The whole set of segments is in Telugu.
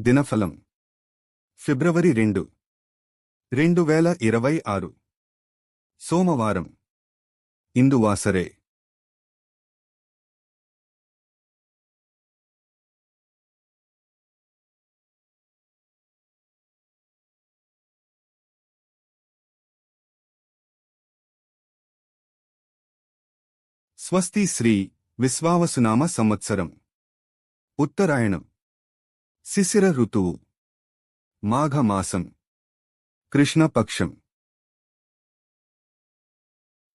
దినఫలం. ఫిబ్రవరి రెండు. రెండు వేల ఇరవై ఆరు. సోమవారం. ఇందువాసరే. స్వస్తి శ్రీ విశ్వావసునామ సంవత్సరం. ఉత్తరాయణం. శిశిర ఋతువు మాఘమాసం. కృష్ణపక్షం.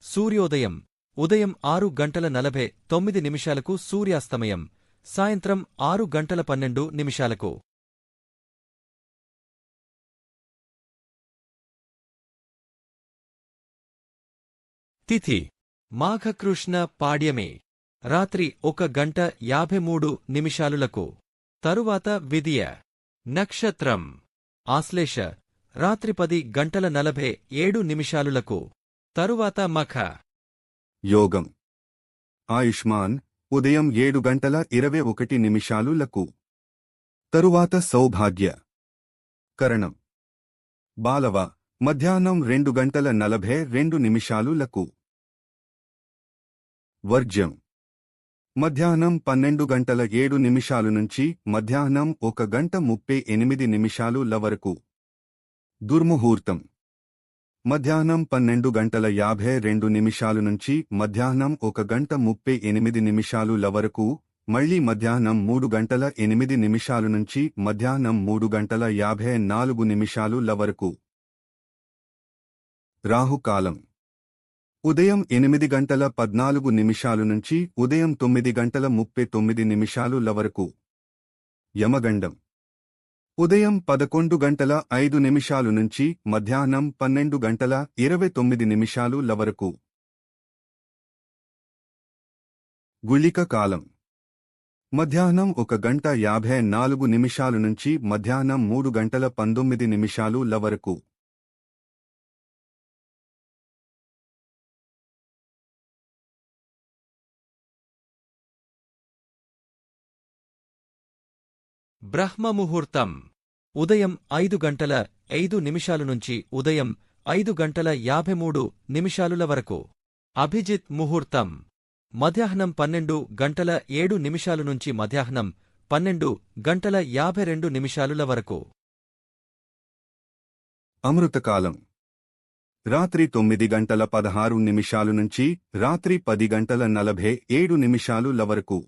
సూర్యోదయం. ఉదయం ఆరు గంటల నలభై తొమ్మిది నిమిషాలకు సూర్యాస్తమయం. సాయంత్రం ఆరు గంటల పన్నెండు నిమిషాలకు. తిథి. మాఘకృష్ణ పాడ్యమే. రాత్రి ఒక గంట యాభై మూడు నిమిషాలులకు. తరువాత విదియ నక్షత్రం. ఆశ్లేష. రాత్రి పది గంటల నలభై ఏడు నిమిషాలులకు. తరువాత మఖ. యోగం. ఆయుష్మాన్. ఉదయం ఏడు గంటల ఇరవై ఒకటి నిమిషాలులకు. తరువాత సౌభాగ్య. కరణం. బాలవ. మధ్యాహ్నం రెండు గంటల నలభై రెండు నిమిషాలులకు. వర్జ్యం. మధ్యాహ్నం పన్నెండు గంటల ఏడు నిమిషాలు నుంచి మధ్యాహ్నం ఒక గంట ముప్పై ఎనిమిది నిమిషాలు వరకు. దుర్ముహూర్తం. మధ్యాహ్నం పన్నెండు గంటల యాభై రెండు నిమిషాలు నుంచి మధ్యాహ్నం ఒక గంట ముప్పై ఎనిమిది నిమిషాలు వరకు మళ్ళీ మధ్యాహ్నం మూడు గంటల ఎనిమిది నిమిషాలు నుంచి మధ్యాహ్నం మూడు గంటల యాభై నాలుగు నిమిషాలు వరకు. రాహుకాలం. ఉదయం ఎనిమిది గంటల పద్నాలుగు నిమిషాలు నుంచి ఉదయం తొమ్మిది గంటల ముప్పై తొమ్మిది నిమిషాలు వరకు. యమగండం. ఉదయం పదకొండు గంటల ఐదు నిమిషాలు నుంచి మధ్యాహ్నం పన్నెండు గంటల ఇరవై తొమ్మిది నిమిషాలు వరకు. గుళిక కాలం. మధ్యాహ్నం ఒక గంట యాభై నాలుగు నిమిషాలు నుంచి మధ్యాహ్నం మూడు గంటల పంతొమ్మిది నిమిషాలు వరకు. బ్రహ్మముహూర్తం. ఉదయం ఐదు గంటల ఐదు నిమిషాలు నుంచి ఉదయం ఐదు గంటల యాభై మూడు నిమిషాలుల వరకు. అభిజిత్ ముహూర్తం. మధ్యాహ్నం పన్నెండు గంటల ఏడు నిమిషాలు నుంచి మధ్యాహ్నం పన్నెండు గంటల యాభై రెండు నిమిషాలుల వరకు. అమృతకాలం. రాత్రి తొమ్మిది గంటల పదహారు నిమిషాలు నుంచి రాత్రి పది గంటల నలభై ఏడు నిమిషాలుల వరకు.